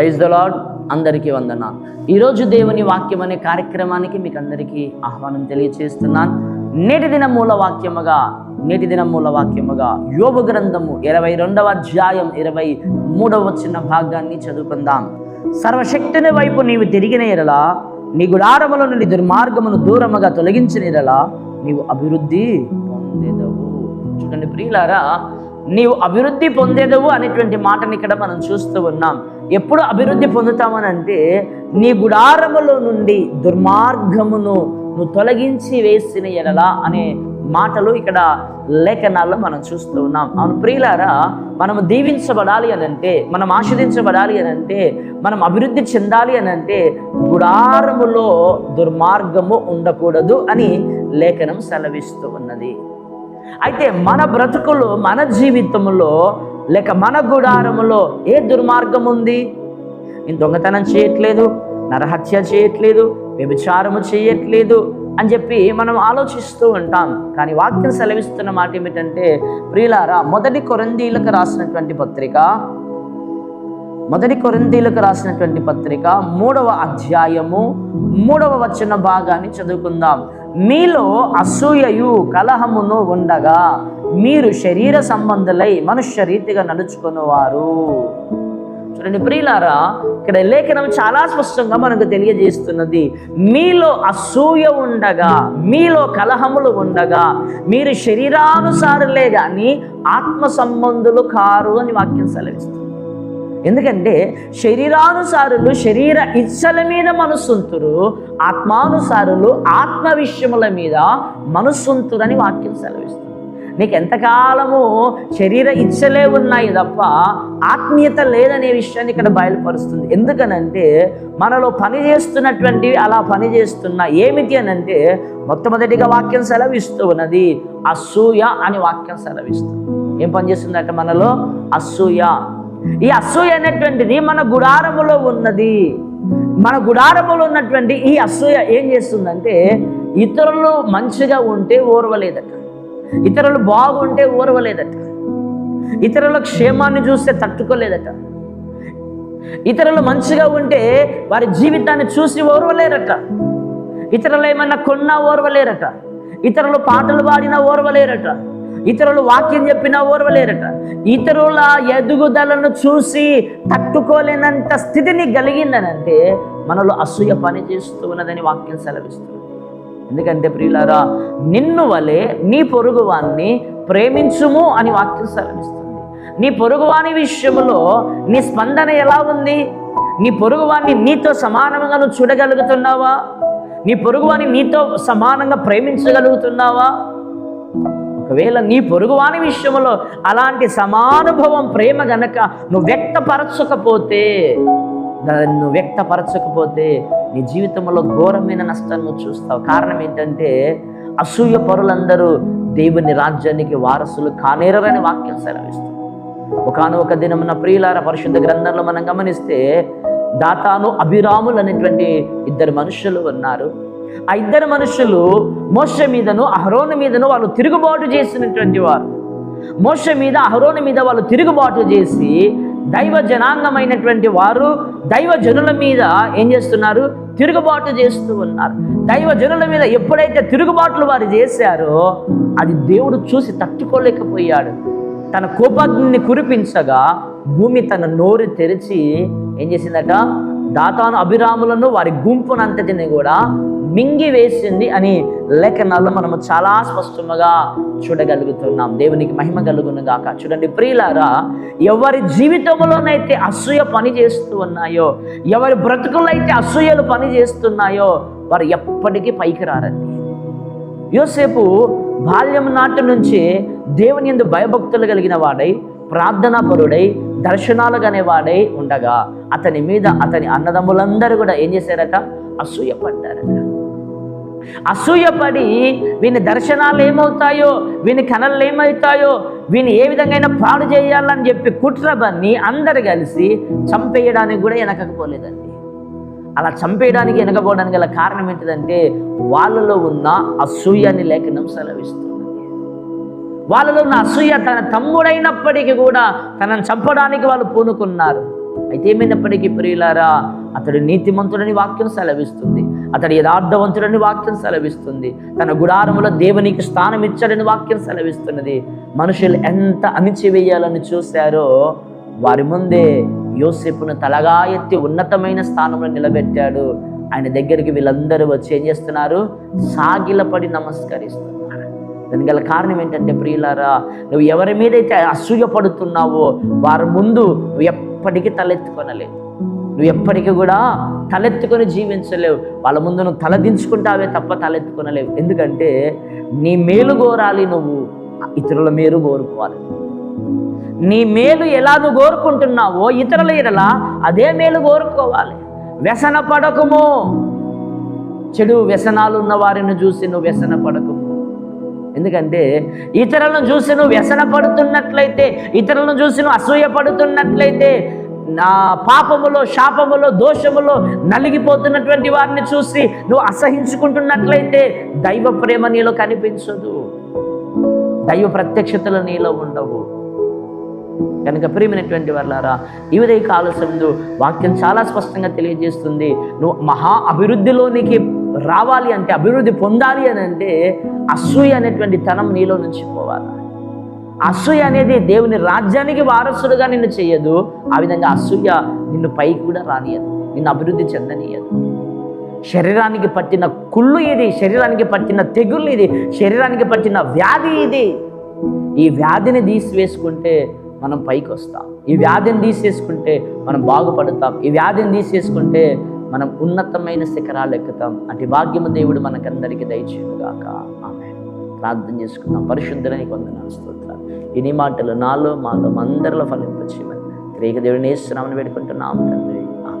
Praise the lord అందరికీ వందన ఈరోజు దేవుని వాక్యం అనే కార్యక్రమానికి మీకు అందరికీ ఆహ్వానం తెలియచేస్తున్నాను. నేటి దిన మూల వాక్యముగా నేటి దిన మూల వాక్యముగా యోగ గ్రంథము ఇరవై రెండవ అధ్యాయం ఇరవై మూడవ చిన్న భాగాన్ని చదువుకుందాం. సర్వశక్తిని వైపు నీవు తిరిగిన ఎరలా నీ గుడారముల నుండి దుర్మార్గమును దూరముగా తొలగించిన ఎరలా నీవు అభివృద్ధి పొందేదవు. చూడండి ప్రియులారా నీవు అభివృద్ధి పొందేదవు అనేటువంటి మాటని ఇక్కడ మనం చూస్తూ ఉన్నాం. ఎప్పుడు అభివృద్ధి పొందుతామని అంటే నీ గుడారములో నుండి దుర్మార్గమును నువ్వు తొలగించి వేసిన ఎడలా అనే మాటలు ఇక్కడ లేఖనాల్లో మనం చూస్తూ ఉన్నాం. అవును ప్రియులారా మనం దీవించబడాలి అని అంటే మనం ఆస్వాదించబడాలి అని అంటే మనం అభివృద్ధి చెందాలి అని అంటే గుడారములో దుర్మార్గము ఉండకూడదు అని లేఖనం సెలవిస్తూ ఉన్నది. అయితే మన బ్రతుకులు మన జీవితంలో లేక మన గుడారములో ఏ దుర్మార్గం ఉంది నేను దొంగతనం చేయట్లేదు నరహత్య చేయట్లేదు వ్యభిచారము చేయట్లేదు అని చెప్పి మనం ఆలోచిస్తూ ఉంటాం. కానీ వాక్యం సెలవిస్తున్న మాట ఏమిటంటే ప్రియులారా మొదటి కొరందీలకు రాసినటువంటి పత్రిక మొదటి కొరందీలకు రాసినటువంటి పత్రిక మూడవ అధ్యాయము మూడవ వచన భాగాన్ని చదువుకుందాం. మీలో అసూయయు కలహమును ఉండగా మీరు శరీర సంబంధులై మనుష్య రీతిగా నడుచుకునేవారు. చూడండి ప్రియులారా ఇక్కడ లేఖనం చాలా స్పష్టంగా మనకు తెలియజేస్తున్నది. మీలో అసూయ ఉండగా మీలో కలహములు ఉండగా మీరు శరీరానుసారులే కానీ ఆత్మ సంబంధులు కారు అని వాక్యం సెలవిస్తుంది. ఎందుకంటే శరీరానుసారులు శరీర ఇచ్చల మీద మనస్సుంతురు ఆత్మానుసారులు ఆత్మ విషయముల మీద మనస్సుంతురని వాక్యం సెలవిస్తుంది. నీకు ఎంతకాలము శరీర ఇచ్చలే ఉన్నాయి తప్ప ఆత్మీయత లేదనే విషయాన్ని ఇక్కడ బయలుపరుస్తుంది. ఎందుకనంటే మనలో పని చేస్తున్నటువంటివి అలా పని చేస్తున్న ఏమిటి అని అంటే మొట్టమొదటిగా వాక్యం సెలవిస్తూ ఉన్నది అసూయ అని వాక్యం సెలవిస్తుంది. ఏం పని చేస్తుందంటే మనలో? అసూయ. ఈ అసూయ అనేటువంటిది మన గుడారములో ఉన్నది. మన గుడారములో ఉన్నటువంటి ఈ అసూయ ఏం చేస్తుందంటే ఇతరులు మంచిగా ఉంటే ఓర్వలేదట. ఇతరులు బాగుంటే ఓర్వలేదట. ఇతరుల క్షేమాన్ని చూస్తే తట్టుకోలేదట. ఇతరులు మంచిగా ఉంటే వారి జీవితాన్ని చూసి ఓర్వలేరట. ఇతరులు ఏమన్నా కొన్నా ఓర్వలేరట. ఇతరులు పాటలు పాడినా ఓర్వలేరట. ఇతరులు వాక్యం చెప్పినా ఓర్వలేరట. ఇతరుల ఎదుగుదలను చూసి తట్టుకోలేనంత స్థితిని కలిగిందనంటే మనలో అసూయ పని చేస్తూ ఉన్నదని వాక్యం సెలవిస్తుంది. ఎందుకంటే ప్రియులారా నిన్ను వలె నీ పొరుగువాన్ని ప్రేమించుము అని వాక్యం సెలవిస్తుంది. నీ పొరుగువాని విషయంలో నీ స్పందన ఎలా ఉంది? నీ పొరుగువాన్ని నీతో సమానంగా నువ్వు చూడగలుగుతున్నావా? నీ పొరుగువాని నీతో సమానంగా ప్రేమించగలుగుతున్నావా? ఒకవేళ నీ పొరుగువాని విషయంలో అలాంటి సమానుభవం ప్రేమ గనక నువ్వు వ్యక్తపరచకపోతే దాన్ని నువ్వు వ్యక్తపరచకపోతే నీ జీవితంలో ఘోరమైన నష్టాన్ని నువ్వు చూస్తావు. కారణం ఏంటంటే అసూయ పరులందరూ దేవుని రాజ్యానికి వారసులు కానేరని వాక్యం సెలవిస్తారు ఒకనొక దినమున ప్రియులార పరిశుద్ధ గ్రంథంలో మనం గమనిస్తే దాతాను అభిరాములు అనేటువంటి ఇద్దరు మనుషులు ఉన్నారు. ఆ ఇద్దరు మనుషులు మోష మీదను అహరోను మీదను వాళ్ళు తిరుగుబాటు చేసినటువంటి వారు. మోష మీద అహరోను మీద వాళ్ళు తిరుగుబాటు చేసి దైవ జనాంగమైనటువంటి వారు దైవ జనుల మీద ఏం చేస్తున్నారు? తిరుగుబాటు చేస్తూ ఉన్నారు. దైవ జనుల మీద ఎప్పుడైతే తిరుగుబాట్లు వారు చేశారో అది దేవుడు చూసి తట్టుకోలేకపోయాడు. తన కోపాగ్ని కురిపించగా భూమి తన నోరు తెరిచి ఏం చేసిందట? దాతాను అభిరాములను వారి గుంపునంతటిని కూడా మింగి వేసింది అని లేఖనాల్లో మనము చాలా స్పష్టముగా చూడగలుగుతున్నాం. దేవునికి మహిమ కలుగును గాక. చూడండి ప్రియులారా ఎవరి జీవితంలోనైతే అసూయ పని చేస్తూ ఉన్నాయో ఎవరి బ్రతుకులైతే అసూయలు పని చేస్తున్నాయో వారు ఎప్పటికీ పైకి రారండి. యోసేపు బాల్యం నాటి నుంచి దేవుని ఎందు భయభక్తులు కలిగిన వాడై ప్రార్థనా పరుడై దర్శనాలు వాడై ఉండగా అతని మీద అతని అన్నదమ్ములందరూ కూడా ఏం చేశారట? అసూయపడ్డారట అసూయపడి వీని దర్శనాలు ఏమవుతాయో వీని కళలు ఏమవుతాయో వీని ఏ విధంగా పాడు చేయాలని చెప్పి కుట్రబన్ని అందరు కలిసి చంపేయడానికి కూడా వెనకపోలేదండి అలా చంపేయడానికి వెనకపోవడానికి గల కారణం ఏంటిదంటే వాళ్ళలో ఉన్న అసూయని లేఖనం సెలవిస్తుంది. వాళ్ళలో ఉన్న అసూయ తన తమ్ముడైనప్పటికీ కూడా తనను చంపడానికి వాళ్ళు పూనుకున్నారు. అయితే ఏమైనప్పటికీ ప్రియులారా అతడు నీతిమంతుడని వాక్యం సెలవిస్తుంది. అతడు యథార్థవంతుడని వాక్యం సెలవిస్తుంది. తన గుడారములో దేవునికి స్థానం ఇచ్చాడని వాక్యం సెలవిస్తున్నది. మనుషులు ఎంత అణిచివేయాలని చూశారో వారి ముందే యోసేపును తలగా ఎత్తి ఉన్నతమైన స్థానంలో నిలబెట్టాడు. ఆయన దగ్గరికి వీళ్ళందరూ వచ్చి ఏం చేస్తున్నారు? సాగిలపడి నమస్కరిస్తున్నారు. దాని గల కారణం ఏంటంటే ప్రియులారా నువ్వు ఎవరి మీదైతే అసూయ పడుతున్నావో వారి ముందు నువ్వు ఎప్పటికీ తలెత్తుకొనలేదు. నువ్వు ఎప్పటికీ కూడా తలెత్తుకొని జీవించలేవు. వాళ్ళ ముందు నువ్వు తలదించుకుంటావే తప్ప తలెత్తుకొనలేవు. ఎందుకంటే నీ మేలు కోరాలి నువ్వు. ఇతరుల మేలు కోరుకోవాలి. నీ మేలు ఎలా నువ్వు కోరుకుంటున్నావో ఇతరుల ఎడలా అదే మేలు కోరుకోవాలి. వ్యసన పడకము. చెడు వ్యసనాలు ఉన్న వారిని చూసి నువ్వు వ్యసన పడకము ఎందుకంటే ఇతరులను చూసి నువ్వు వ్యసన పడుతున్నట్లయితే ఇతరులను చూసి నువ్వు అసూయ పడుతున్నట్లయితే పాపములో శాపములో దోషములో నలిగిపోతున్నటువంటి వారిని చూసి నువ్వు అసహించుకుంటున్నట్లయితే దైవ ప్రేమ నీలో కనిపించదు. దైవ ప్రత్యక్షతలు నీలో ఉండవు. కనుక ప్రియమైనటువంటి వాళ్ళారా ఇవిదే కాలశందు వాక్యం చాలా స్పష్టంగా తెలియజేస్తుంది. నువ్వు మహా అభివృద్ధిలోనికి రావాలి అంటే అభివృద్ధి పొందాలి అని అంటే అసూయ అనేటువంటి తనం నీలో నుంచి పోవాలి. అసూయ అనేది దేవుని రాజ్యానికి వారసుడుగా నిన్ను చేయదు. ఆ విధంగా అసూయ నిన్ను పైకి కూడా రానియదు. నిన్ను అభివృద్ధి చెందనీయదు. శరీరానికి పట్టిన కుళ్ళు ఇది శరీరానికి పట్టిన తెగుళ్ళు ఇది శరీరానికి పట్టిన వ్యాధి ఇది. ఈ వ్యాధిని తీసివేసుకుంటే మనం పైకి వస్తాం. ఈ వ్యాధిని తీసేసుకుంటే మనం బాగుపడతాం. ఈ వ్యాధిని తీసేసుకుంటే మనం ఉన్నతమైన శిఖరాలు ఎక్కుతాం. అటు భాగ్యము దేవుడు మనకందరికీ దయచేయుగాక ఆమె ప్రార్థన చేసుకుందాం. పరిశుద్ధులని కొందనాలు స్తోత్రాలు. ఇన్ని మాటలు నాలో మాలో అందరిలో ఫలింపచేయమని రేఖ దేవుడిని వేస్తున్నామని పెట్టుకుంటున్నాం తండ్రి. ఆమె